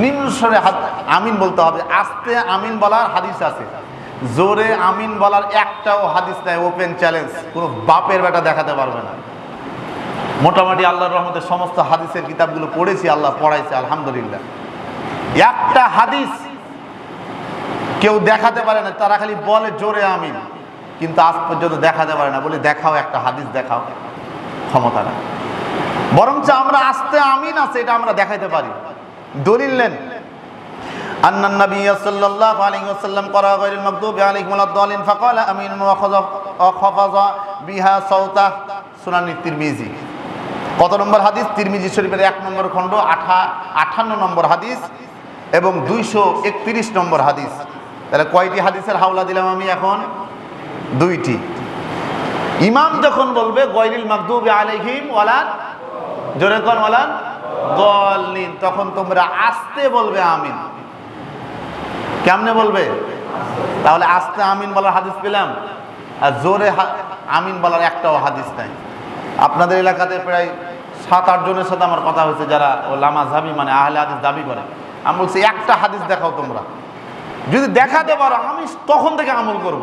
নিম্ন স্বরে আমিন বলতে হবে। আস্তে আমিন বলার হাদিস আছে। জোরে আমিন বলার একটাও হাদিস নাই, ওপেন চ্যালেঞ্জ। কোনো বাপের বেটা দেখাতে পারবে না। মোটামুটি আল্লাহর রহমতে সমস্ত হাদিসের কিতাবগুলো পড়েছি, আল্লাহ পড়াইছে, আলহামদুলিল্লাহ। একটা হাদিস কেউ দেখাতে পারে না, তারা খালি বলে জোরে আমিন। কিন্তু আজ পর্যন্ত দেখাতে পারে না, বলে দেখাও, একটা হাদিস দেখাও, ক্ষমতা না বরঞ্চ আমরা আস্তে আমিন আছে, এটা আমরা দেখাইতে পারি। দলিল নেন أن النبي صلى الله عليه وسلم قرأ غير المغضوب عليهم ولا الضالين فقال أمين وخفض وخفض بها صوته সুনান তিরমিজি কত নম্বর হাদিস তিরমিজি শরীফের এক নম্বর খণ্ড আঠা আঠান্ন নম্বর হাদিস এবং দুইশো একত্রিশ নম্বর হাদিস তাহলে কয়টি হাদিসের হাওলা দিলাম আমি এখন দুইটি ইমাম যখন বলবে গয়রিল মাকদুব আলাইহিম ওয়ালান জোরে কন ওয়ালান দলিন তখন তোমরা আস্তে বলবে আমিন। কেমনে বলবে? তাহলে আস্তে আমিন বলার হাদিস পেলাম, আর জোরে আমিন বলার একটাও হাদিস নাই। আপনাদের এলাকাতে প্রায় সাত আট জনের সাথে আমার কথা হয়েছে, যারা ও লামা জাবি মানে আহলে হাদিস দাবি করে। আমি বলছি, একটা হাদিস দেখাও তোমরা। যদি দেখাতে পারো, আমি তখন থেকে আমল করব।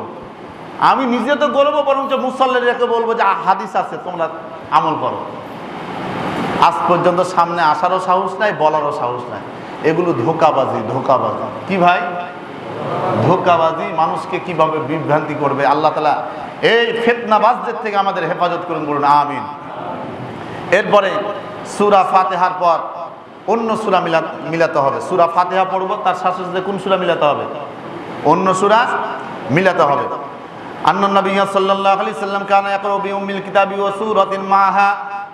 আমি নিজে তো বলব, বরঞ্চ মুসল্লিদেরকে বলব যে হাদিস আছে, তোমরা আমল করো। আজ পর্যন্ত সামনে আসারও সাহস নাই, বলারও সাহস নাই। এগুলো ধোকাবাজি ধোকাবাজি। কি ভাই? ধোকাবাজি, মানুষকে কীভাবে বিভ্রান্তি করবে? আল্লাহ তালা এই ফেতনাবাজদের থেকে আমাদের হেফাজত করুন, বলুন, আমিন। এরপরে সুরা ফাতেহার পর অন্য সুরা মিলা, মিলাতে হবে। সুরা ফাতেহা পড়ব, তার সাথে সাথে কোন সুরা মিলাতে হবে? অন্য সুরা মিলাতে হবে। আন্ন নবী সাল্লাল্লাহু আলাইহি সাল্লাম কানা ইয়াকরাউ বিউমিল কিতাবি ওয়া সূরাতিন মাহা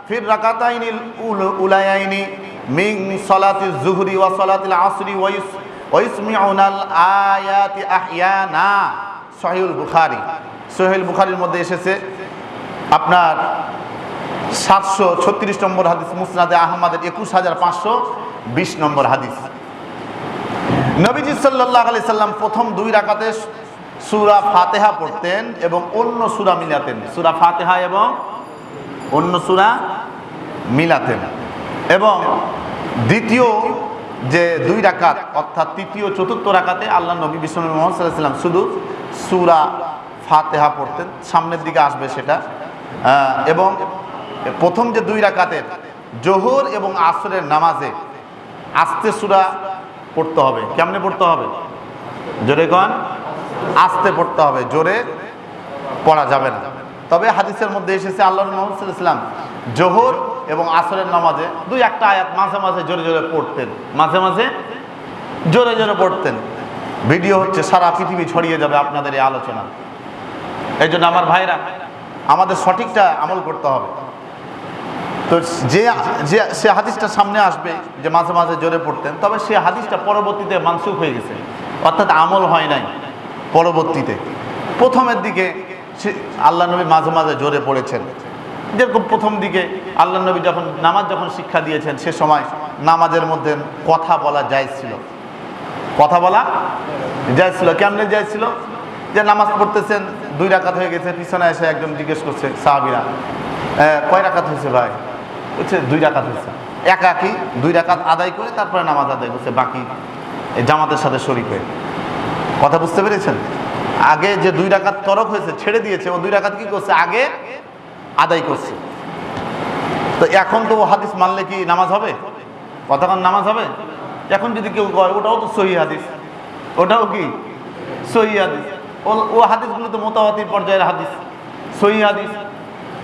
ফির রাকাতাইনিল উল- উলায়াইনি মিন সালাতিজ যুহরি ওয়া সালাতিল আসরি ওয়া ইস- ওয়া ইসমিউনাল আয়াতি আহইয়ানা সহিহুল বুখারী। সহিহুল বুখারীর মধ্যে এসেছে আপনার সাতশো ছত্রিশ নম্বর হাদিস, মুসনাদে আহমদের একুশ হাজার পাঁচশো বিশ নম্বর হাদিস। নবীজি সাল্লাহ আলি সাল্লাম প্রথম দুই রাকাতে সুরা ফাতেহা পড়তেন এবং অন্য সুরা মিলাতেন। সুরা ফাতেহা এবং অন্য সুরা মিলাতেন এবং দ্বিতীয় যে দুই রাকাত, অর্থাৎ তৃতীয়, চতুর্থ রাকাতে আল্লাহ নবী বিষ্ণু মোহাম্মদ সাল্লাম শুধু সুরা ফাতেহা পড়তেন, সামনের দিকে আসবে সেটা। এবং প্রথম যে দুই রাকাতের জোহর এবং আসরের নামাজে আস্তে সুরা পড়তে হবে। কেমনে পড়তে হবে? জোরে কন, আস্তে পড়তে হবে, জোরে পড়া যাবে না। তবে হাদিসের মধ্যে এসেছে আল্লাহ মোহাম্মদ ইসলাম জোহর এবং আসরের নামাজে দুই একটা আয়াত মাঝে মাঝে জোরে জোরে পড়তেন, মাঝে মাঝে জোরে জোরে পড়তেন। ভিডিও হচ্ছে সারা পৃথিবী ছড়িয়ে যাবে আপনাদের এই আলোচনা। এই জন্য আমার ভাইরা, আমাদের সঠিকটা আমল করতে হবে। তো যে যে, সে হাদিসটা সামনে আসবে যে মাঝে মাঝে জোরে পড়তেন, তবে সে হাদিসটা পরবর্তীতে মানসুখ হয়ে গেছে। অর্থাৎ আমল হয় নাই পরবর্তীতে। প্রথমের দিকে সে আল্লাহ নবী মাঝে মাঝে জোরে পড়েছেন। যেরকম প্রথম দিকে আল্লাহ নবী যখন নামাজ যখন শিক্ষা দিয়েছেন সে সময় নামাজের মধ্যে কথা বলা যায় ছিল। কথা বলা যায় ছিল। কেমনে যায় ছিল? যে নামাজ পড়তেছেন দুই রাকাত হয়ে গেছে পিছনে এসে একজন জিজ্ঞেস করছে সাহাবিরা "এ, কয় রাকাত হয়েছে ভাই? বলছে দুই রাকাত হয়েছে। একাকি দুই রাকাত আদায় করে তারপরে নামাজ আদায় করছে বাকি জামাতের সাথে শরিক হয়ে। কথা বুঝতে পেরেছেন? আগে যে দুই রাকাত তরক হয়েছে, ছেড়ে দিয়েছে, ও দুই রাকাত কি করছে? আগে আদায় করছে। তো এখন তো ও হাদিস মানলে কি নামাজ হবে? কতক্ষণ নামাজ হবে? এখন যদি কেউ কয় ওটাও তো সহি হাদিস। ওটাও কি? সহি হাদিস। ও হাদিসগুলো তো মোতাবাতির পর্যায়ের হাদিস। সহি হাদিস।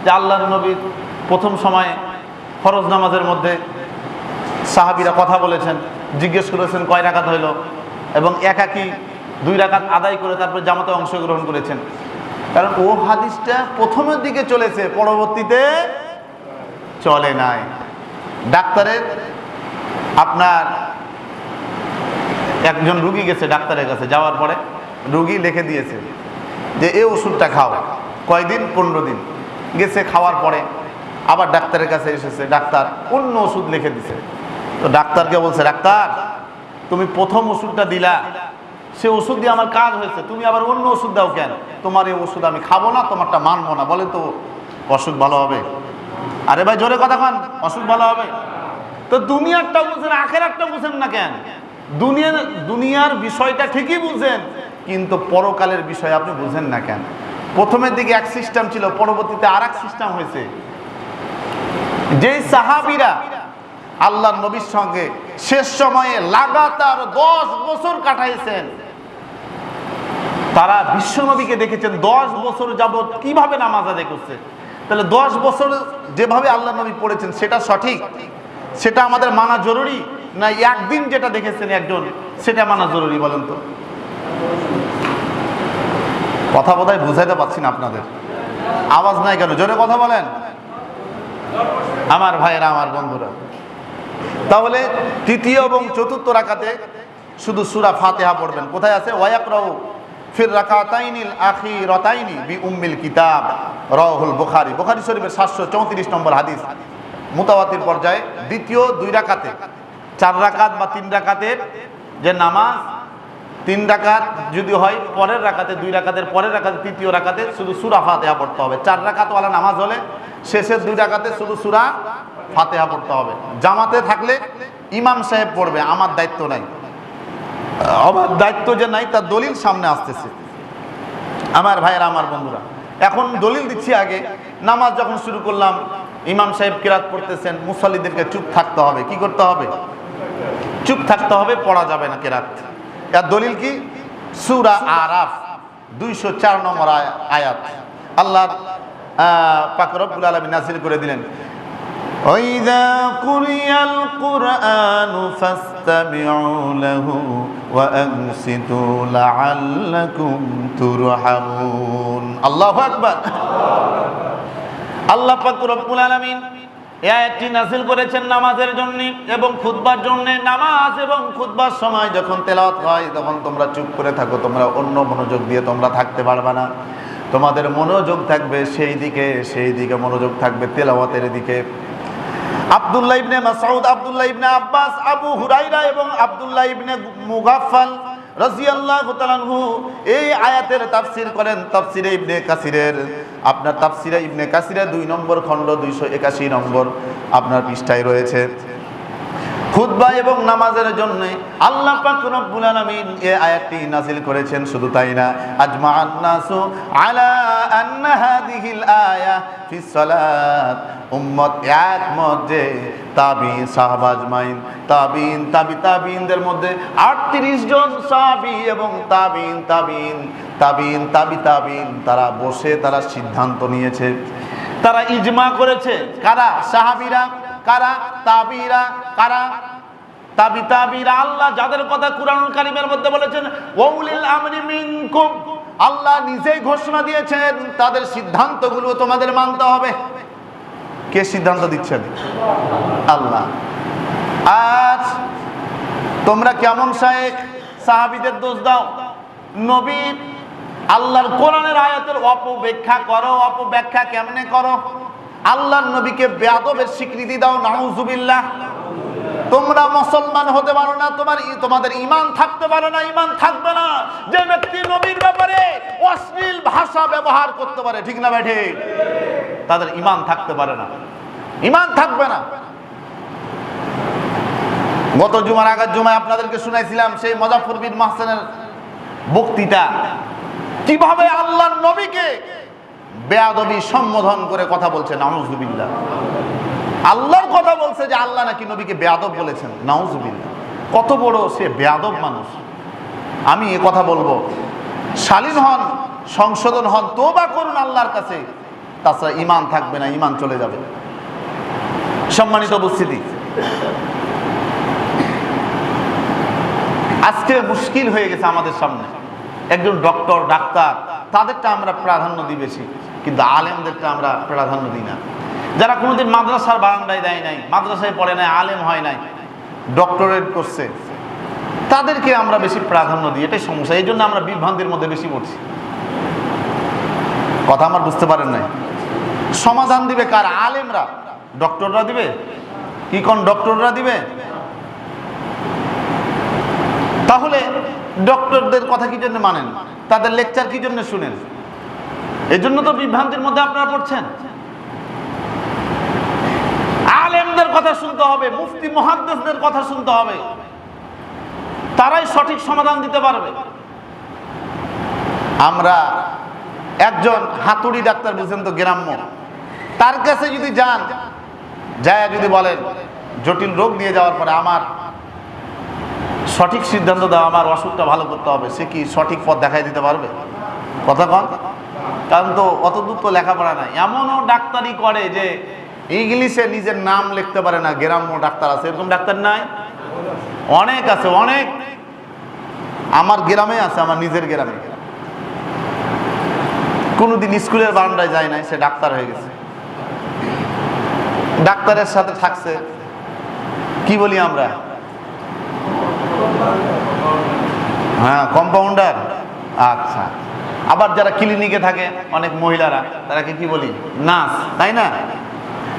যে আল্লাহর নবীর প্রথম সময়ে ফরজ নামাজের মধ্যে সাহাবিরা কথা বলেছেন, জিজ্ঞেস করেছেন কয় রাকাত হইল, এবং একাকি দুই রাকাত আদায় করে তারপরে জামাতে অংশগ্রহণ করেছেন। কারণ ও হাদিসটা প্রথমের দিকে চলেছে, পরবর্তীতে চলে নাই। ডাক্তারের আপনার একজন রুগী গেছে ডাক্তারের কাছে, যাওয়ার পরে রুগী লিখে দিয়েছে যে এই ওষুধটা খাও। কয়দিন? পনেরো দিন। গেছে খাওয়ার পরে আবার ডাক্তারের কাছে এসেছে, ডাক্তার অন্য ওষুধ লিখে দিছে। তো ডাক্তারকে বলছে, ডাক্তার, তুমি প্রথম ওষুধটা দিলা। সে ওষুধ দিয়ে আমার কাজ হয়েছে। তুমি আবার অন্য ওষুধ দাও কেন? তোমার এই ওষুধ আমি খাব না, তোমারটা মানবো না। বলে তো, অসুখ ভালো হবে? আরে ভাই, জোরে কথা কন, অসুখ ভালো হবে? তো দুনিয়ারটা বুঝেন একটা বুঝেন না কেন? দুনিয়ার দুনিয়ার বিষয়টা ঠিকই বুঝেন, কিন্তু পরকালের বিষয় আপনি বুঝেন না কেন? প্রথমের দিকে এক সিস্টেম ছিল, পরবর্তীতে আর সিস্টেম হয়েছে। যেই সাহাবিরা আল্লাহ নবীর সঙ্গে শেষ সময়ে লাগাতার দশ বছর কাটাইছেন। তারা বিশ্বনবীকে দেখেছেন, দশ বছর যাবৎ কীভাবে নামাজ আদায় করছে। তাহলে দশ বছর যেভাবে আল্লাহ নবী পড়েছেন, সেটা সঠিক? সেটা আমাদের মানা জরুরি? না একদিন যেটা দেখেছেন একজন, সেটা মানা জরুরি বলেন তো? কথা বোধহয় বুঝাইতে পারছি না আপনাদের। আওয়াজ নাই কেন? জোরে কথা বলেন। আমার ভাইয়েরা, আমার বন্ধুরা। তাহলে তৃতীয় এবং চতুর্থ রাকাতে শুধু সুরা ফাতেহা পড়বেন। কোথায় আছে? ওয়াকরাউ ফির রাকাতাইনিল আখি রতাইনি বি উম্মিল কিতাব, রহুল বুখারি। বুখারি শরীফের সাতশো চৌত্রিশ নম্বর হাদিস। মুতাওয়াতির পর্যায়ে দ্বিতীয় দুই রাকাতে, চার রাকাত বা তিন রাকাতের যে নামাজ তিন রাকাত যদি হয়, পরের রাকাতে, দুই রাকাতের পরের রাকাতে, তৃতীয় রাকাতে শুধু সুরা ফাতেহা পড়তে হবে। চার রাকাতওয়ালা নামাজ হলে শেষের দুই রাকাতে শুধু সুরা ফাতেহা পড়তে হবে। জামাতে থাকলে ইমাম সাহেব পড়বে, আমার দায়িত্ব নাই। আমার দায়িত্ব যে নাই, তার দলিল সামনে আসতেছে। আমার ভাইয়েরা, আমার বন্ধুরা, এখন দলিল দিচ্ছি আগে। নামাজ যখন শুরু করলাম, ইমাম সাহেব কিরাত পড়তেছেন, মুসল্লিদেরকে চুপ থাকতে হবে। কি করতে হবে? চুপ থাকতে হবে, পড়া যাবে না কেরাত। এর দলিল কি সুরা আরাফ দুইশো চার নম্বর আয়া- আয়াত আল্লাহ পাক রব্বুল আলামিন নাজিল করে দিলেন وإذا قرئ القرآن فاستمعوا له وأنصتوا لعلكم ترحمون الله أكبر আল্লাহ পাক রব্বুল আলামিন আয়াতটি নাযিল করেছেন নামাজের জন্য এবং খুতবার জন্য। নামাজ এবং খুতবার সময় যখন তেলাওয়াত হয়, তখন তোমরা চুপ করে থাকো, তোমরা অন্য মনোযোগ দিয়ে তোমরা থাকতে পারবে না। তোমাদের মনোযোগ থাকবে সেই দিকে সেই দিকে মনোযোগ থাকবে তেলাওয়াতের দিকে। আব্দুল্লাহ ইবনে মাসউদ, আব্দুল্লাহ ইবনে আব্বাস, আবু হুরাইরা এবং আব্দুল্লাহ ইবনে মুগাফফাল এই আয়াতের করেন ইবনে কাসিরের। আপনার তাফসীরে ইবনে কাসিরা দুই নম্বর খণ্ড দুইশো একাশি নম্বর আপনার পৃষ্ঠায় রয়েছে। খুতবা এবং নামাজের জন্য আল্লাহ পাক রব্বুল আলামিন এই আয়াতটি নাযিল করেছেন, শুধু তাই না। আজমা আন-নাসু আলা আন্না হাদিহিল আয়া উম্মত একমত যে তাবি সাহাবা আজমাইন তাবিন তাবি তাবিনদের মধ্যে 38 জন সাহাবী এবং তাবিন তাবিন তাবিন তাবি তাবিন তারা বসে তারা সিদ্ধান্ত নিয়েছে। তারা ইজমা করেছে। কারা? সাহাবীরা কারা? তাবিরা, কারা? তাবি তাবিরা, আল্লাহ যাদের কথা কুরআনুল কারীমের মধ্যে বলেছেন ওয়াউলিল আমরি মিনকুম আল্লাহ নিজেই ঘোষণা দিয়েছেন, তাদের সিদ্ধান্তগুলো তোমাদের মানতে হবে। কে সিদ্ধান্ত দিচ্ছেন? আল্লাহ। আজ তোমরা কেমন শায়েখ? সাহাবীদের দোষ দাও। নবীর আল্লাহর কোরআনের আয়াতের অপব্যাখ্যা করো, অপব্যাখ্যা কেমনে করো? আল্লাহর নবীকে বেয়াদবের স্বীকৃতি দাও, নাউজুবিল্লাহ। তোমরা মুসলমান হতে পারো না, তোমার তোমাদের ইমান থাকতে পারে না ইমান থাকবে না। যে ব্যক্তি নবীর ব্যাপারে অশ্লীল ভাষা ব্যবহার করতে পারে, ঠিক না ব্যাঠে তাদের ইমান থাকতে পারে না। ইমান থাকবে না। গত জুমার আগের জুমায় আপনাদেরকে শুনাইছিলাম সেই মজাফর বিন মাহসেনের বক্তৃতা। কীভাবে আল্লাহর নবীকে বেয়াদবি সম্বোধন করে কথা বলছে নাউজুবিল্লাহ। আল্লাহর কথা বলছে যে আল্লাহ নাকি নবীকে বেয়াদব বলেছেন, নাউজুবিল্লাহ। কত বড় সে বেয়াদব মানুষ। আমি এ কথা বলব। শালীন হন, সংশোধন হন, তোবা করুন আল্লাহর কাছে। তাছাড়া ইমান থাকবে না ইমান চলে যাবে। সম্মানিত উপস্থিতি। আজকে মুশকিল হয়ে গেছে আমাদের সামনে। একজন ডক্টর, ডাক্তার তাদেরটা আমরা প্রাধান্য দিই বেশি, কিন্তু আলেমদেরটা আমরা প্রাধান্য দিই না। যারা কোনোদিন মাদ্রাসার বারান্দায় দেয় নাই, মাদ্রাসায় পড়ে নাই, আলেম হয় নাই, ডক্টরেট করছে, তাদেরকে আমরা বেশি প্রাধান্য দিই, এটাই সমস্যা। এই জন্য আমরা বিভ্রান্তির মধ্যে বেশি পড়ছি। কথা আমার বুঝতে পারেন নাই? সমাধান দিবে কার? আলেমরা। ডক্টররা দিবে? কি কোন ডক্টররা দিবে? তাহলে ডক্টরদের কথা কি জন্য মানেন? তাদের লেকচার কি জন্য শুনেন? এই জন্য তো বিভ্রান্তির মধ্যে আপনারা পড়ছেন। আলেমদের কথা শুনতে হবে, মুফতি মহাদ্দেশদের কথা শুনতে হবে। তারাই সঠিক সমাধান দিতে পারবে। আমরা একজন হাতুড়ি ডাক্তার বুঝেন তো গ্রাম্য। তার কাছে যদি যান, যায় যদি বলেন, জটিল রোগ নিয়ে যাওয়ার পরে আমার সঠিক সিদ্ধান্ত দেওয়া, আমার অসুখটা ভালো করতে হবে, সে কি সঠিক পথ দেখাই দিতে পারবে? কথা কন। কারণ তো অত দূর তো লেখাপড়া নাই। এমনও ডাক্তারি করে যে ইংলিশে নিজের নাম লিখতে পারে না, গ্রাম্য ডাক্তার আছে, এরকম ডাক্তার নাই? অনেক আছে, অনেক। আমার গ্রামে আছে, আমার নিজের গ্রামে। কোনোদিন স্কুলের বারান্দায় যায় নাই, সে ডাক্তার হয়ে গেছে। ডাক্তারের সাথে থাকছে। কি বলি আমরা? হ্যাঁ কম্পাউন্ডার আচ্ছা। আবার যারা ক্লিনিকে থাকে, অনেক মহিলারা, তারাকে কি বলি? নার্স, তাই না?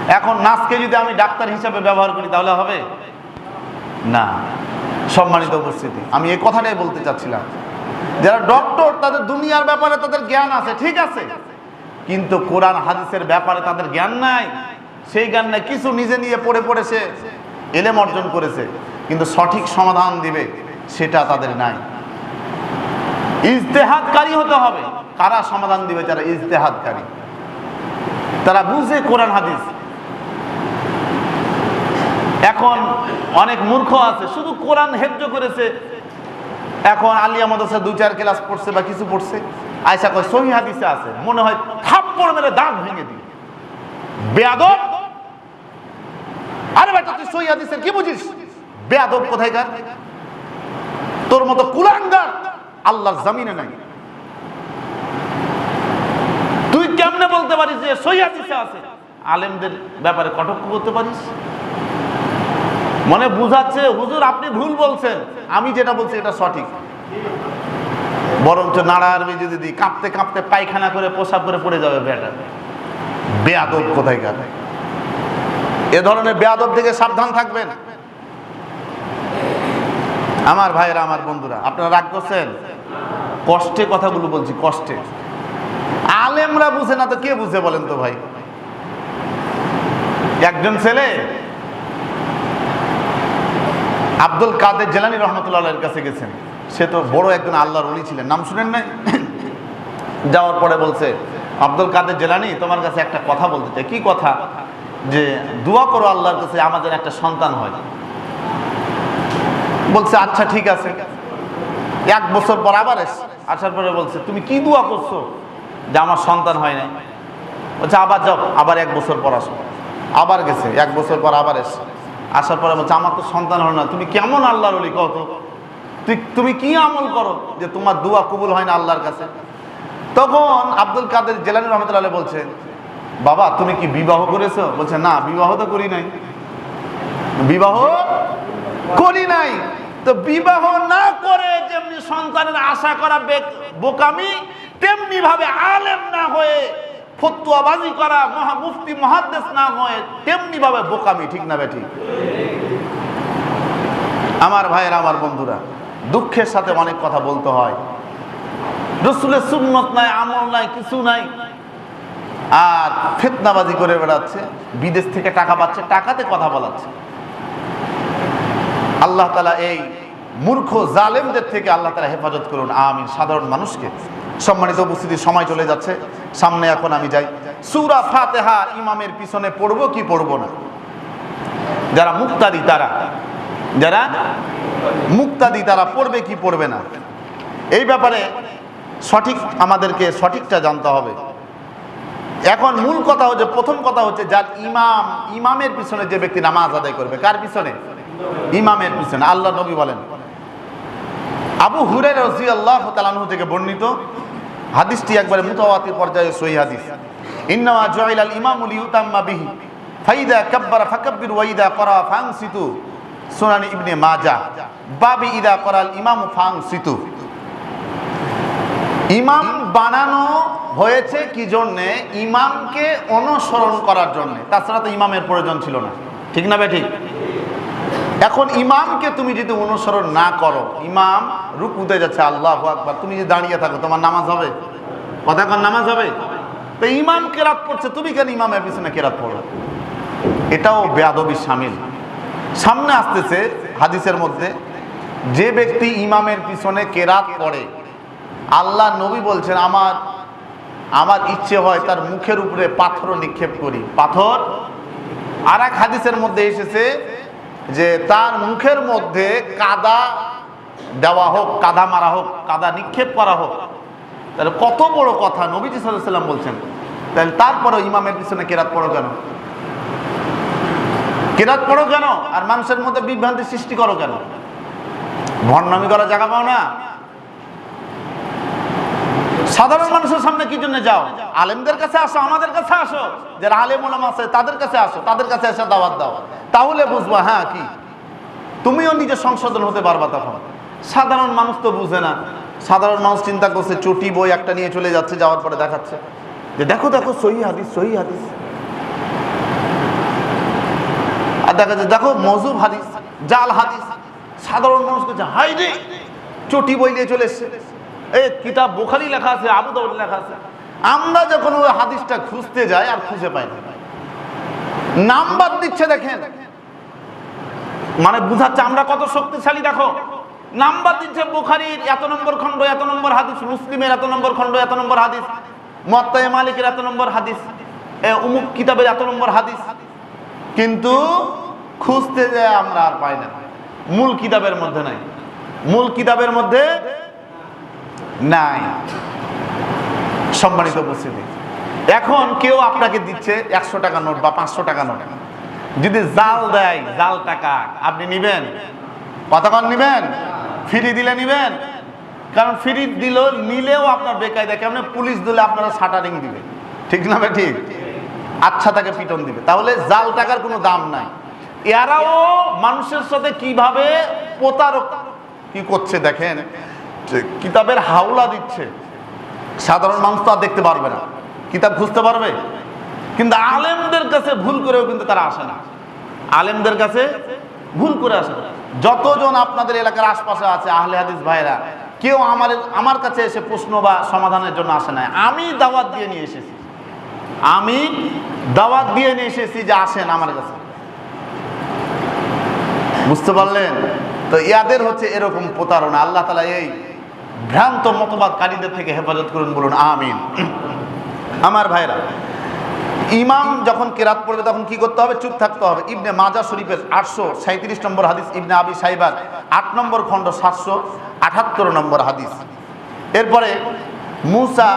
এখন নার্সকে যদি আমি ডাক্তার হিসাবে ব্যবহার করি, তাহলে হবে? না। সম্মানিত উপস্থিতি, আমি এই কথাটাই বলতে চাচ্ছিলাম। যারা ডক্টর তাদের দুনিয়ার ব্যাপারে তাদের জ্ঞান আছে, ঠিক আছে। কিন্তু কোরআন, হাদিসের ব্যাপারে তাদের জ্ঞান নাই। সেই জ্ঞান নাই, কিছু নিজে নিয়ে পড়ে পড়ে সে এলেম অর্জন করেছে। কিন্তু সঠিক সমাধান দিবে, সেটা তাদের নাই। ইজতেহাদকারী হতে হবে। কারা সমাধান দিবে? ইজতেহাদকারী। তারা বুঝে কোরআন, হাদিস। এখন অনেক মূর্খ আছে, শুধু কোরআন হেজ্য করেছে। এখন আলিয়া দুই, চার ক্লাস পড়ছে বা কিছু পড়ছে। আয়সা কয়, সহি হাদিসে আছে। মনে হয় থাপ্পড় মেরে দাঁত ভেঙে দিই বেয়াদব! আরে বেটা, তুই সহি হাদিসের কি বুঝিস? বেয়াদব কোথায় তোর মতো কুলাঙ্গার! আল্লাহর জামিনে নাই। তুই কেমনে বলতে পারিস যে হাদিসে আছে? আলেমদের ব্যাপারে কটক্ষ করতে পারিস? মনে বুঝাচ্ছে, হুজুর, আপনি ভুল বলছেন। আমি যেটা বলছি, এটা সঠিক। বরঞ্চ নাড়াড়বি যদি দিদি কাঁপতে কাঁপতে পায়খানা করে পোশাক করে পড়ে যাবে বেটা। বেয়াদব কোথায় কার এ ধরনের বেয়াদব থেকে সাবধান থাকবেন। আমার ভাইয়েরা, আমার বন্ধুরা, আপনারা রাগ করছেন? কষ্টে কথাগুলো বলছি, কষ্টে। আলেমরা বুঝে না তো কে বুঝে বলেন তো ভাই? একজন ছেলে, আব্দুল কাদের জেলানি রহমতুল্লাহের কাছে গেছেন। সে তো বড় একজন আল্লাহর অলি ছিলেন, নাম শুনেন নাই? যাওয়ার পরে বলছে, আব্দুল কাদের জেলানি, তোমার কাছে একটা কথা বলতে চাই। কি কথা? যে, দোয়া করো আল্লাহর কাছে আমাদের একটা সন্তান হয়। বলছে আচ্ছা ঠিক আছে। এক বছর পর আবার এস, আসার পরে বলছে, তুমি কি দোয়া করছ? যে, আমার সন্তান হয় নাই। বলছে, আবার যাও, আবার এক বছর পর আসো। আবার গেছে, এক বছর পর আবার এসে। আসার পরে বলছে, আমার তো সন্তান হলো না, তুমি কেমন আল্লাহর অলি কত তুই, তুমি কি আমল করো যে, তোমার দোয়া কবুল হয় না আল্লাহর কাছে? তখন আব্দুল কাদের জেলানি রহমতুল্লাহ বলছে, বাবা, তুমি কি বিবাহ করেছ? বলছে, না, বিবাহ তো করি নাই। বিবাহ করি নাই। তো বিবাহ না করে যেমনি সন্তানের আশা করা বোকামি তেমনি ভাবে আলেম না হয়ে ফতুয়াবাজি করা, মহা মুফতি, মহাদ্দেশ না হয়ে তেমনি ভাবে বোকামি, ঠিক না বেঠিক আমার ভাইয়ের, আমার বন্ধুরা, দুঃখের সাথে অনেক কথা বলতে হয়। রসুলের সুন্নত নাই, আমল নাই, কিছু নাই। আর ফেতনাবাজি করে বেড়াচ্ছে, বিদেশ থেকে টাকা পাচ্ছে, টাকাতে কথা বলাচ্ছে। আল্লাহ তালা এই মূর্খ জালেমদের থেকে আল্লাহ তালা হেফাজত করুন। আমিন। সাধারণ মানুষকে সম্মানিত উপস্থিতির সময় চলে যাচ্ছে। সামনে এখন আমি যাই। সুরা ফাতেহা ইমামের পিছনে পড়ব কি পড়ব না? যারা মুক্তাদি তারা। যারা মুক্তাদি তারা পড়বে কি পড়বে না? এই ব্যাপারে সঠিক আমাদেরকে সঠিকটা জানতে হবে। এখন মূল কথা হচ্ছে, প্রথম কথা হচ্ছে যার ইমাম, ইমামের পিছনে যে ব্যক্তি নামাজ আদায় করবে, কার পিছনে? ইমামের পিছনে, আল্লাহ নবী বলেন। আবু হুরের রসি আল্লাহ তালানহু থেকে বর্ণিত হাদিসটি একবারে মুতাওয়াতির পর্যায়ে সহি হাদিস। ইন্নামা জয়ল আল ইমামুল বিহি, ফাইদা কাব্বারা ফাকাব্বির ওয়াইদা করা ফাংসিতু, সুনানি ইবনে মাজা। বাবি ইদা করাল ইমামু ফাংসিতু। ইমাম বানানো হয়েছে কি জন্যে? ইমামকে অনুসরণ করার জন্য। তাছাড়া তো ইমামের প্রয়োজন ছিল না। ঠিক না বে ঠিক? এখন ইমামকে তুমি যদি অনুসরণ না করো, ইমাম রুকুতে যাচ্ছে, আল্লাহ আকবার, তুমি যদি দাঁড়িয়ে থাকো, তোমার নামাজ হবে? কথা কন, নামাজ হবে? তো ইমাম কেরাত পড়ছে, তুমি কেন ইমামের পিছনে কেরাত পড়ো? এটাও বেয়াদবি সামিল। সামনে আসতেছে হাদিসের মধ্যে, যে ব্যক্তি ইমামের পিছনে কেরাত পড়ে, আল্লাহ নবী বলছেন, আমার আমার ইচ্ছে হয় তার মুখের উপরে পাথর নিক্ষেপ করি। পাথর? আর এক হাদিসের মধ্যে এসেছে যে তার মুখের মধ্যে কাদা দেওয়া হোক, কাদা মারা হোক, কাদা নিক্ষেপ করা হোক, তাহলে কত বড় কথা নবীজি সাল্লাম বলছেন। তাহলে তারপরে ইমামের পিছনে কেরাত পড়ো কেন? কেরাত পড়ো কেন? আর মানুষের মধ্যে বিভ্রান্তি সৃষ্টি করো কেন? ভণ্ডামি করা জায়গা পাও না? সাধারণ মানুষের সামনে কি জন্য যাও? আলেমদের কাছে আসো, আমাদের কাছে আসো। যারা আলেম ওলাম আছে, তাদের কাছে আসো, তাদের কাছে এসে দাওয়াত দাও। তাহলে বুঝব হ্যাঁ কি? তুমিও নিজে সংশোধন হতে পারবা তখন। সাধারণ মানুষ তো বুঝে না। সাধারণ মানুষ চিন্তা করছে, চটি বই একটা নিয়ে চলে যাচ্ছে, যাওয়ার পরে দেখাচ্ছে। যে দেখো দেখো, সহি হাদিস সহি হাদিস। আর দেখা যায় দেখো, মজুব হাদিস, জাল হাদিস। সাধারণ মানুষ করছে হাই রে, চটি বই নিয়ে চলে এসছে। এই কিতাব বোখারি লেখা আছে, আবু দাউদ লেখা আছে। আমরা যখন ওই হাদিসটা খুঁজতে যাই আর খুঁজে পাই না। নাম্বার দিচ্ছে দেখেন। মানে বুঝাচ্ছে, আমরা কত শক্তিশালী, দেখো। নাম্বার দিচ্ছে বুখারির, এত নম্বর খণ্ড, এত নম্বর হাদিস। মুসলিমের এত নম্বর খণ্ড, এত নম্বর হাদিস। মত্তায় মালিকের এত নম্বর হাদিস। উমুক কিতাবের এত নম্বর হাদিস। কিন্তু খুঁজতে যায় আমরা আর পাই না। মূল কিতাবের মধ্যে নাই। মূল কিতাবের মধ্যে নাই। সম্মানিত উপস্থিতি। এখন কেউ আপনাকে দিচ্ছে একশো টাকা নোট বা পাঁচশো টাকা নোট। যদি জাল দেয় জাল টাকা আপনি নিবেন? কতক্ষণ নিবেন? ফ্রি দিলে নিবেন? কারণ ফ্রি দিল, নিলেও আপনার বেকায়দা কেমন? পুলিশ দিলে আপনারা শাটারিং দিবে। ঠিক না ঠিক আচ্ছা তাকে পিটন দিবে। তাহলে জাল টাকার কোনো দাম নাই। এরাও মানুষের সাথে কীভাবে প্রতারক কি করছে দেখেন? কিতাবের হাওলা দিচ্ছে। সাধারণ মানুষ তো দেখতে পারবে না। কিতাব খুঁজতে পারবে? কিন্তু আলেমদের কাছে ভুল করেও কিন্তু তারা আসে না। আলেমদের কাছে ভুল করে আসে। যতজন আপনাদের এলাকার আশপাশে আছে, আহলে হাদিস ভাইরা, কেউ আমার আমার কাছে এসে প্রশ্ন বা সমাধানের জন্য আসে না আমি দাওয়াত দিয়ে নিয়ে এসেছি। আমি দাওয়াত দিয়ে নিয়ে এসেছি যে আসেন আমার কাছে। বুঝতে পারলেন? তো ইয়াদের হচ্ছে এরকম প্রতারণা। আল্লাহ তালা এই ভ্রান্ত মতবাদ মতবাদকারীদের থেকে হেফাজত করুন, বলুন, আমিন। আমার ভাইরা, ইমাম যখন কেরাত পড়বে তখন কি করতে হবে? চুপ থাকতে হবে। ইবনে মাজা শরীফের আটশো সাঁত্রিশ নম্বর হাদিস, ইবনে আবি সাইবার আট নম্বর খণ্ড, সাতশো আঠাত্তর নম্বর হাদিস। এরপরে মুসা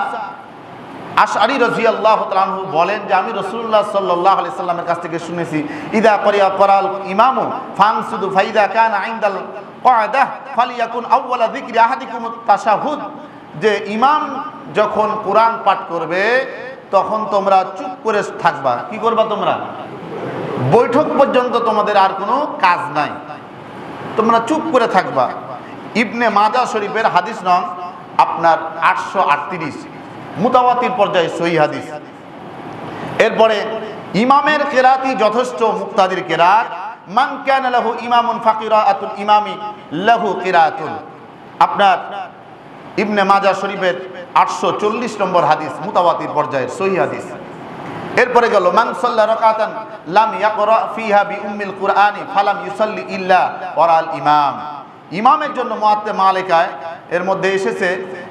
আশআরি রাদিয়াল্লাহু তাআলা আনহু বলেন যে, আমি রসুল্লাহ সাল্লাল্লাহু আলি সাল্লামের কাছ থেকে শুনেছি, ইদা করিয়া করাল ইমামু ফানসুদু ফাইদা কানা ইনদাল কায়দা ফালিয়াকুন আউওয়ালা যিকরি আহাদিকুম তাশাহুদ। যে ইমাম যখন কোরআন পাঠ করবে, তখন তোমরা চুপ করে থাকবা। কি করবা তোমরা? বৈঠক পর্যন্ত তোমাদের আর কোনো কাজ নাই। তোমরা চুপ করে থাকবা। ইবনে মাজা শরীফের হাদিস নং আপনার আটশো আটত্রিশ। মুতাওয়াতির পর্যায়ে সহি হাদিস। এরপরে ইমামের কেরাতি যথেষ্ট মুক্তাদির কেরাত। মান কানা লাহু ইমামুন ফাকিরাতুল ইমামি, লাহু কিরাতুন। আপনার ইবনে মাজা শরীফের আটশো চল্লিশ নম্বর হাদিস, মুতাওয়াতির পর্যায়ের সহি হাদিস। এরপরে গেল, মান রাকাতান লাম ইয়াকরা ফিহা বি উম্মিল কুরআনি ফালাম ইউসাল্লি ইল্লা ওয়ারাল ইমাম। ইমামের জন্য মুআত্তে মালিকায় এর মধ্যে এসেছে,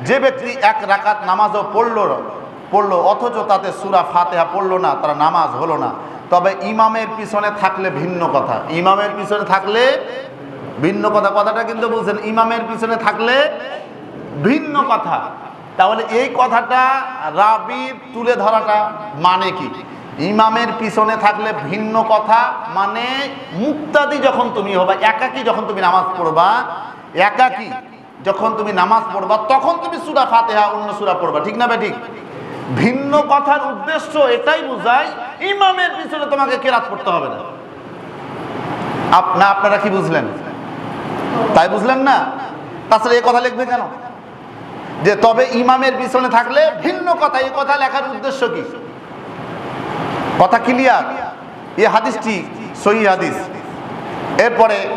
যে ব্যক্তি এক রাকাত নামাজও পড়ল পড়ল, অথচ তাতে সুরা ফাতেহা পড়ল না, তার নামাজ হলো না। তবে ইমামের পিছনে থাকলে ভিন্ন কথা। ইমামের পিছনে থাকলে ভিন্ন কথা। কথাটা কিন্তু বলছেন, ইমামের পিছনে থাকলে ভিন্ন কথা। তাহলে এই কথাটা রাবির তুলে ধরাটা মানে কি? ইমামের পিছনে থাকলে ভিন্ন কথা মানে মুক্তাদি যখন তুমি হবা, একাকি যখন তুমি নামাজ পড়বা, একাকি যখন তুমি নামাজ পড়বা, তখন তুমি সুরা ফাতেহা অন্য সুরা পড়বা। ঠিক না বে ঠিক? ভিন্ন কথার উদ্দেশ্য এটাই বোঝায়, ইমামের পিছনে তোমাকে কেরাত পড়তে হবে না। আপ- না, আপনারা কি বুঝলেন? তাই বুঝলেন না? তাছাড়া এই কথা লিখবে কেন? যে তবে ইমামের পিছনে থাকলে ভিন্ন কথা এই কথা লেখার উদ্দেশ্য কি? কথা ক্লিয়ার এই হাদিসটি সহি হাদিস। এরপরে,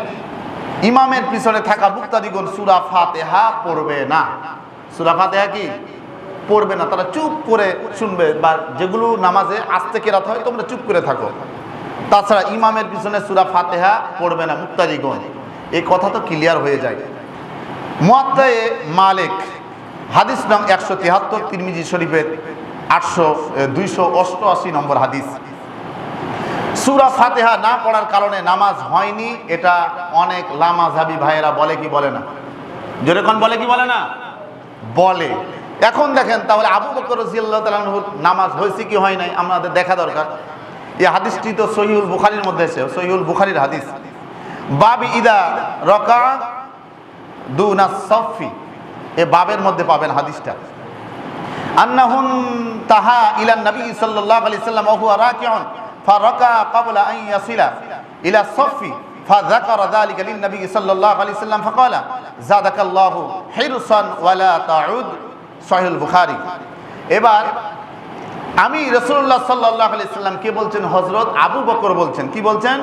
ইমামের পিছনে থাকা মুক্তাদিগণ সুরা ফাতেহা পড়বে না। সুরা ফাতেহা কি? পড়বে না, তারা চুপ করে শুনবে বা যেগুলো নামাজে আস্তে কেরাত হয় তোমরা চুপ করে থাকো। তাছাড়া ইমামের পিছনে সুরা ফাতেহা পড়বে না মুক্তারিগণ এই কথা তো ক্লিয়ার হয়ে যায়। মুয়াত্তায়ে মালিক, হাদিস নং একশো তিয়াত্তর তিরমিজি শরীফের আটশো দুইশো অষ্টআশি নম্বর হাদিস। সুরা ফাতেহা না পড়ার কারণে নামাজ হয়নি, এটা অনেক লামাজাবি ভাইয়েরা বলে কি বলে না? যেরকম বলে কি বলে না? বলে। এখন দেখেন তাহলে আবু বকর রাদিয়াল্লাহু তাআলার নামাজ হয়েছে কি হয় নাই আমাদের দেখা দরকার এই হাদিসটি তো সহিউল বুখারীর মধ্যে আছে সহিউল বুখারীর হাদিস বাবি ইদা রকা দুনা সফি এ বাবের মধ্যে পাবেন হাদিসটা আন্নাহুন তাহা ইলা নবী সাল্লাল্লাহু আলাইহি সাল্লাম ওয়া হুয়া রাকিউন ফারাকা ক্বাবলা আন ইয়াসিলা ইলা সফি فذكر ذلك للنبي صلى الله عليه وسلم فقال زادك الله حرصا ولا تعود সহেল বুখারি। এবার আমি রসুল্লাহ সাল্লাহ আলি সাল্লাম কে বলছেন? হজরত আবু বকর বলছেন। কি বলছেন?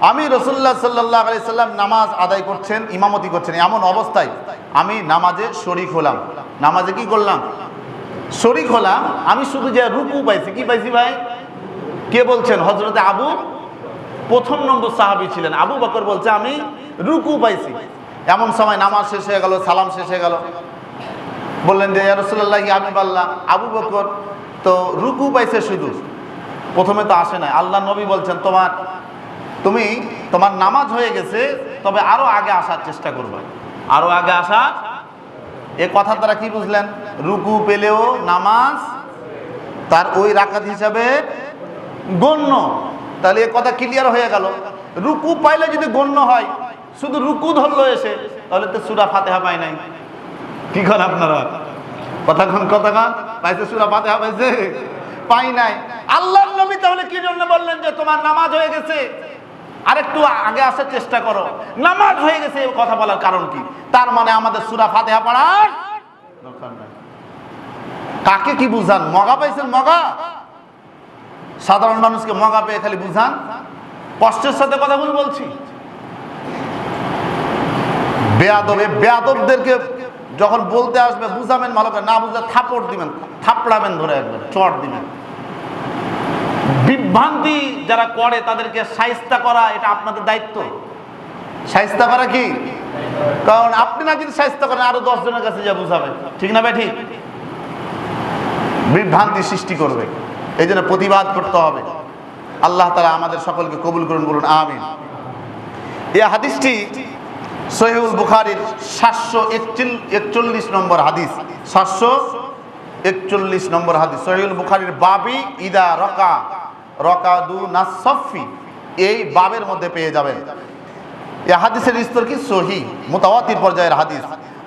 আমি রসুল্লাহ সাল্লাহ আলি সাল্লাম নামাজ আদায় করছেন, ইমামতি করছেন, এমন অবস্থায় আমি নামাজে শরিক হলাম। নামাজে কি করলাম? শরিক হলাম। আমি শুধু যে রুকু পাইছি, কি পাইছি ভাই? কে বলছেন? হজরতে আবু? প্রথম নম্বর সাহাবি ছিলেন। আবু বকর বলছে, আমি রুকু পাইছি। এমন সময় নামাজ শেষ হয়ে গেল, সালাম শেষ হয়ে গেল। বললেন যে রসুল্লাহ আমি বললাম আবু বকর তো রুকু পাইছে শুধু। প্রথমে তো আসে নাই। আল্লাহ নবী বলছেন, তোমার, তুমি, তোমার নামাজ হয়ে গেছে, তবে আরও আগে আসার চেষ্টা করবে। আরও আগে আসা? এ কথা তারা কি বুঝলেন? রুকু পেলেও নামাজ তার ওই রাকাত হিসাবে গণ্য। তাহলে এ কথা ক্লিয়ার হয়ে গেল। রুকু পাইলে যদি গণ্য হয়, শুধু রুকু ধরলো এসে, তাহলে তো সুরা ফাতেহা পায় নাই। কি করেন আপনারা? কথাক্ষণ কথাক্ষণ পাইছে সুরা ফাতেহা পাইছে? পাই নাই। আল্লাহর নবী তাহলে কি জন্য বললেন যে তোমার নামাজ হয়ে গেছে? আরেকটু আগে আসার চেষ্টা করো। নামাজ হয়ে গেছে কথা বলার কারণ কি? তার মানে আমাদের সুরা ফাতেহা পড়ার কাকে কি বুঝান? মগা পাইছেন মগা? সাধারণ মানুষকে মগা পেয়ে খালি বুঝান? কষ্টের সাথে কথা বলে বলছি। বেয়াদবে বেয়াদবদেরকে যখন বলতে আসবে, বুঝাবেন ভালো করে, না বুঝলে থাপড় দিবেন, থাপড়াবেন ধরে একবার, চট দিবেন। বিভ্রান্তি যারা করে, তাদেরকে সাহিস্তা করা, এটা আপনাদের দায়িত্ব। সাহিস্তা করা কি? কারণ আপনি না যদি সাহিস্তা করেন, আরও দশ জনের কাছে যা বুঝাবেন ঠিক না ভাই বিভ্রান্তি সৃষ্টি করবে। এই জন্য প্রতিবাদ করতে হবে। আল্লাহ তারা আমাদের সকলকে কবুল করুন, বলুন, আমিন। এই হাদিসটি সহিউল বুখারির সাতশো একচল্লিশ নম্বর হাদিস। সাতশো একচল্লিশ নম্বর হাদিস। সহিউল বুখারির বাবি ইদা রকা রকা রকাদু নাসফি। এই বাবের মধ্যে পেয়ে যাবেন। এ হাদিসের স্তর কি? সহি, মোতাওয়াতির পর্যায়ের হাদিস।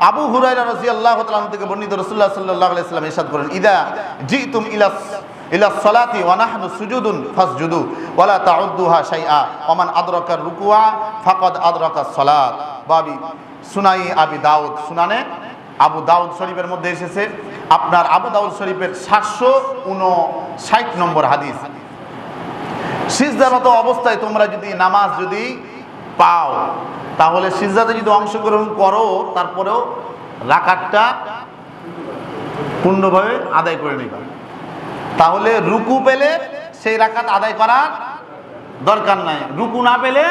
আবু হুরাইরা রাদিয়াল্লাহু তাআলা থেকে বর্ণিত রসুল্লাহ সাল্লাল্লাহু আলাইহি সাল্লাম ইরশাদ করেন, ইদা জি তুম ইলা ইলা সালাতি ওয়া নাহনু সুজুদুন ফাসজুদু ওয়ালা তাউদ্দুহা শাইআ ওয়া মান আদরাকা রুকুআ ফাকাদ আদরাকা সালাত। বাবি, সুনাই আবি দাউদ সুনানে আবু দাউদ শরীফের মধ্যে এসেছে। আপনার আবু দাউদ শরীফের সাতশো উনষাট নম্বর হাদিস। সিজদারত অবস্থায় তোমরা যদি নামাজ যদি পাও, তাহলে সিজদাতে যদি অংশগ্রহণ করো, তারপরেও রাকাতটা পূর্ণভাবে আদায় করে নিবা। তাহলে রুকু পেলে সেই রাখাত আদায় করার দরকার নাই। রুকু না পেলে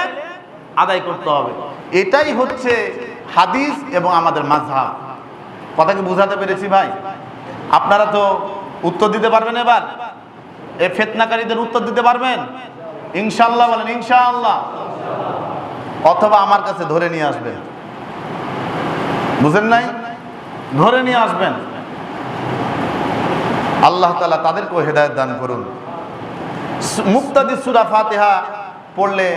আদায় করতে হবে। এটাই হচ্ছে হাদিস এবং আমাদের মাঝহাব কথা কি বুঝাতে পেরেছি ভাই? আপনারা তো উত্তর দিতে পারবেন এবার। এ ফেতনাকারীদের উত্তর দিতে পারবেন? ইনশাল্লাহ বলেন, ইনশাআল্লাহ। অথবা আমার কাছে ধরে নিয়ে আসবেন। বুঝেন নাই? ধরে নিয়ে আসবেন। আল্লাহ তালা তাদেরকেও হেদায়ত দান করুন। মুক্তাদি সুরা ফাতেহা পড়লে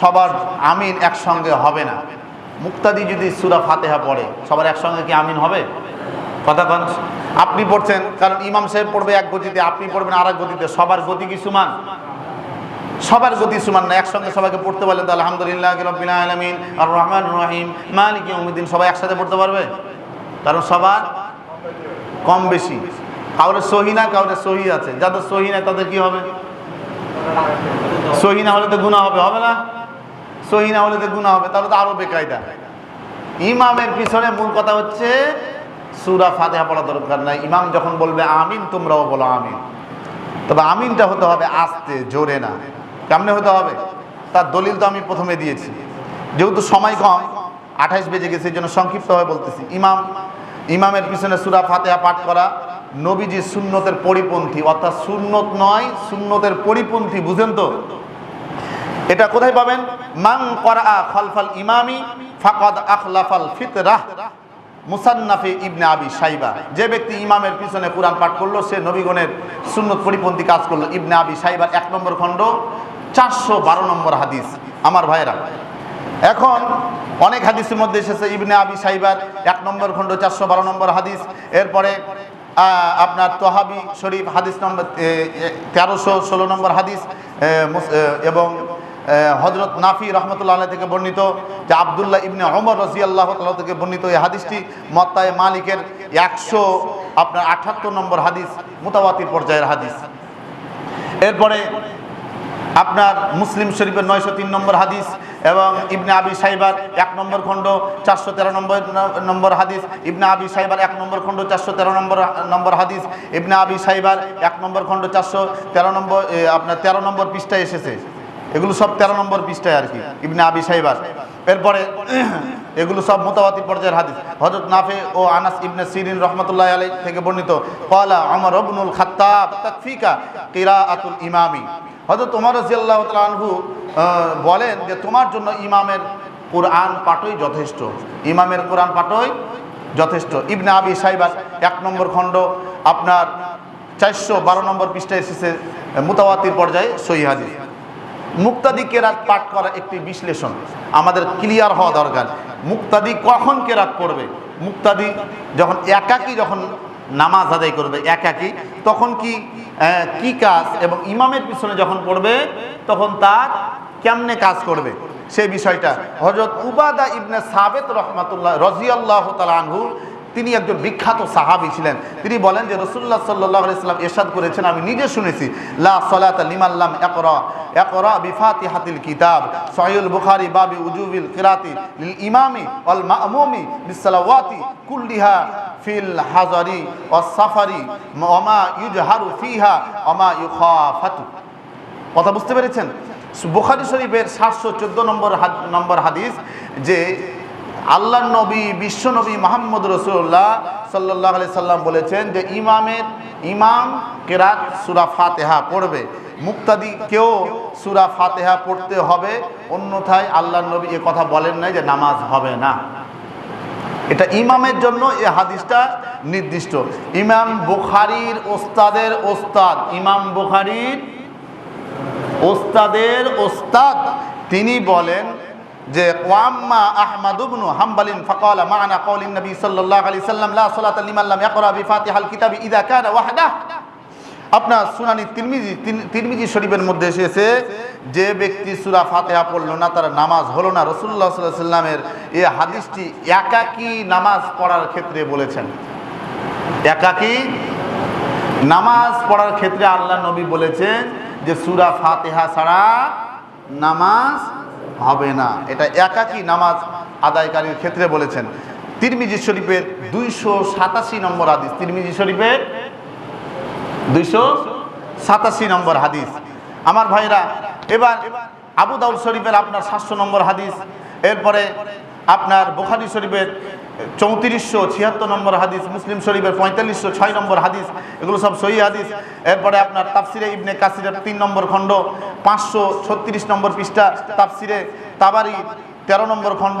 সবার আমিন একসঙ্গে হবে না। মুক্তাদি যদি সুরা ফাতেহা পড়ে, সবার একসঙ্গে কি আমিন হবে? কথা কন। আপনি পড়ছেন, কারণ ইমাম সাহেব পড়বে এক গতিতে, আপনি পড়বেন আর এক গতিতে, সবার গতি কি সমান? সবার গতি সমান না, একসঙ্গে সবাইকে পড়তে পারলে তো আলহামদুলিল্লাহ রব্বিল আলমিন আর রহমান রহিম, মালিক ইয়াউমিদ্দিন, সবাই একসাথে পড়তে পারবে? কারণ সবার কম বেশি। কাউরে সহি না, কাউরে সহি আছে। যাদের সহি না তাদের কি হবে? সহি না হলে তো গুণা হবে হবে না? সহি না হলে তো গুণা হবে, তাহলে তো আরও বেকায়দা। ইমামের পিছনে মূল কথা হচ্ছে, সুরা ফাতেহা পড়া দরকার নাই। ইমাম যখন বলবে আমিন, তোমরাও বলো আমিন। তবে আমিনটা হতে হবে আস্তে, জোরে না। কেমনে হতে হবে? তার দলিল তো আমি প্রথমে দিয়েছি। যেহেতু সময় কম, আঠাইশ বেজে গেছে, এই জন্য সংক্ষিপ্তভাবে বলতেছি। ইমাম, ইমামের পিছনে সুরা ফাতেহা পাঠ করা নবীজি সুন্নতের পরিপন্থী, অর্থাৎ সুন্নত নয়, সুন্নতের পরিপন্থী, বুঝেন তো? এটা কোথায় পাবেন? মাং করা খলফাল ইমামি ফাকাদ আখলাফাল ফিতরাহ মুসান্নাফি ইবনে আবি সাইবা যে ব্যক্তি ইমামের পিছনে কোরআন পাঠ করল, সে নবীগণের সুন্নত পরিপন্থী কাজ করল। ইবনে আবি সাইবার এক নম্বর খণ্ড, চারশো বারো নম্বর হাদিস। আমার ভাইরা এখন অনেক হাদিসের মধ্যে এসেছে ইবনে আবি সাইবার এক নম্বর খণ্ড, চারশো বারো নম্বর হাদিস। এরপরে আপনার তোহাবি শরীফ হাদিস নম্বর তেরোশো ষোলো নম্বর হাদিস এবং হজরত নাফি রহমতুল্লাহ আলহ থেকে বর্ণিত, যে আবদুল্লাহ ইবনে অমর রসি আল্লাহ থেকে বর্ণিত এই হাদিসটি মত্তায় মালিকের একশো, আপনার আঠাত্তর নম্বর হাদিস মোতাবাতির পর্যায়ের হাদিস। এরপরে আপনার মুসলিম শরীফের নয়শো তিন নম্বর হাদিস এবং ইবনে আবি সাইবার এক নম্বর খণ্ড, চারশো তেরো নম্বর নম্বর হাদিস। ইবনে আবি সাইবার এক নম্বর খণ্ড, চারশো তেরো নম্বর নম্বর হাদিস। ইবনে আবি সাইবার এক নম্বর খণ্ড, চারশো তেরো নম্বর আপনার তেরো নম্বর পৃষ্ঠায় এসেছে। এগুলো সব তেরো নম্বর পৃষ্ঠায় আর কি, ইবনে আবি সাইবার। এরপরে এগুলো সব মোতাবাতি পর্যায়ের হাদিস। হজরত নাফে ও আনাস ইবনে সিরিন রহমতুল্লাহ আলাই থেকে বর্ণিত কলা আমর রবনুল খাত্তাব তাকফিকা কিরাআতুল ইমামি। হজরত তোমার রাজিয়াল্লাহ তালহু বলেন যে তোমার জন্য ইমামের কোরআন পাঠই যথেষ্ট। ইমামের কোরআন পাঠই যথেষ্ট। ইবনে আবি সাইবার এক নম্বর খণ্ড, আপনার চারশো বারো নম্বর পৃষ্ঠায় এসেছে, মুতাওয়াতির পর্যায়ে সহি মুক্তাদি কেরাত পাঠ করা একটি বিশ্লেষণ আমাদের ক্লিয়ার হওয়া দরকার। মুক্তাদি কখন কেরাত করবে? মুক্তাদি যখন একাকি যখন নামাজ আদায় করবে, একাকি। তখন কি কি কাজ? এবং ইমামের পিছনে যখন পড়বে, তখন তার কেমনে কাজ করবে? সেই বিষয়টা। হজরত উবাদা ইবনে সাবেত রহমাতুল্লাহ, রজিয়াল্লাহ তালা আনহু তিনি একজন বিখ্যাত সাহাবী ছিলেন। তিনি বলেন যে রসুল্লাহ সাল্লাহ ইসলাম এরশাদ করেছেন, আমি নিজে শুনেছি, লা সলাত লিমাল্লাম একরা একরা বিফাতিহাতিল কিতাব সহিউল বুখারী, বাবি উজুবিল কিরাতি লিল ইমামি ওয়াল মামুমি বিসসালাওয়াতি কুল্লিহা ফিল হাজারি ওয়াস সাফারি ওমা ইউজহারু ফিহা ওমা ইউখাফাতু। কথা বুঝতে পেরেছেন? বুখারি শরীফের সাতশো চোদ্দ নম্বর নম্বর হাদিস যে আল্লাহ নবী, বিশ্ব নবী মোহাম্মদ রসুল্লাহ সাল্লাহ আলি সাল্লাম বলেছেন যে ইমামের ইমাম কেরাত সুরা ফাতেহা পড়বে। মুক্তাদি কেউ সুরা ফাতেহা পড়তে হবে, অন্যথায় আল্লাহ নবী এ কথা বলেন নাই যে নামাজ হবে না। এটা ইমামের জন্য এ হাদিসটা নির্দিষ্ট। ইমাম বুখারির ওস্তাদের ওস্তাদ, ইমাম বুখারির ওস্তাদের ওস্তাদ, তিনি বলেন যে, ওয়াম্মা আহমাদ ইবনু হাম্বালিন ফাকালা মা'না কাউলিন নবী সাল্লাল্লাহু আলাইহি সাল্লাম, লা সালাতা লিমান লাম ইয়াকরা বিফাতিহাল কিতাবি ইযা কানা ওয়াহদা। আপনার সুনানি তিরমিজি তিরমিজি শরীফের মধ্যে এসেছে, যে ব্যক্তি সুরা ফাতিহা পড়ল না, তার নামাজ হলো না। রাসূলুল্লাহ সাল্লাল্লাহু আলাইহি সাল্লামের এই হাদিসটি একাকী নামাজ পড়ার ক্ষেত্রে বলেছেন। একাকী নামাজ পড়ার ক্ষেত্রে আল্লাহ নবী বলেছেন যে, সুরা ফাতেহা ছাড়া নামাজ হবে না। এটা একাকি নামাজ আদায়কারীর ক্ষেত্রে বলেছেন। তিরমিজি শরীফের দুইশো সাতাশি নম্বর হাদিস। তিরমিজি শরীফের দুইশো সাতাশি নম্বর হাদিস। আমার ভাইরা, এবার আবু দাউল শরীফের আপনার সাতশো নম্বর হাদিস। এরপরে আপনার বুখারি শরীফের চৌত্রিশশো ছিয়াত্তর নম্বর হাদিস, মুসলিম শরীফের পঁয়তাল্লিশশো ছয় নম্বর হাদিস, এগুলো সব সহি হাদিস। এরপরে আপনার তাফসিরে ইবনে কাসিরের তিন নম্বর খণ্ড, পাঁচশো ছত্রিশ নম্বর পৃষ্ঠা, তাফসিরে তাবারি তেরো নম্বর খণ্ড,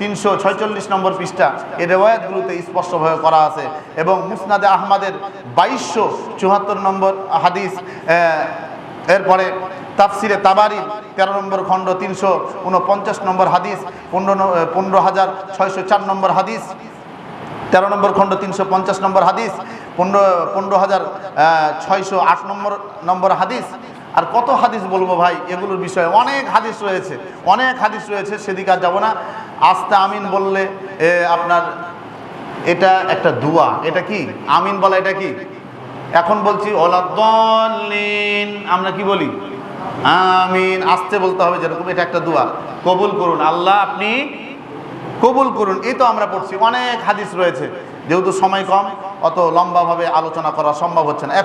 তিনশো ছয়চল্লিশ নম্বর পৃষ্ঠা। এই রেওয়ায়তগুলোতে স্পষ্টভাবে করা আছে এবং মুসনাদে আহমাদের বাইশশো চুয়াত্তর নম্বর হাদিস এরপরে তাফসিরে তাবারি, তেরো নম্বর খণ্ড, তিনশো উনপঞ্চাশ নম্বর হাদিস, পনেরো পনেরো হাজার ছয়শো চার নম্বর হাদিস, তেরো নম্বর খণ্ড, তিনশো পঞ্চাশ নম্বর হাদিস, পনেরো পনেরো হাজার ছয়শো আট নম্বর নম্বর হাদিস। আর কত হাদিস বলব ভাই, এগুলোর বিষয়ে অনেক হাদিস রয়েছে, অনেক হাদিস রয়েছে, সেদিকে আর যাব না। আস্তে আমিন বললে আপনার, এটা একটা দুয়া, এটা কি? আমিন বলা এটা কি? এখন বলছি ওলাদ্দলিন আমরা কি বলি? আমিন। আসতে বলতে হবে যেরকম, এটা একটা দোয়া। কবুল করুন। আল্লাহ আপনি কবুল করুন। এই তো আমরা পড়ছি। অনেক হাদিস রয়েছে। যেহেতু সময় কম, অত লম্বাভাবে আলোচনা করা সম্ভব হচ্ছে না।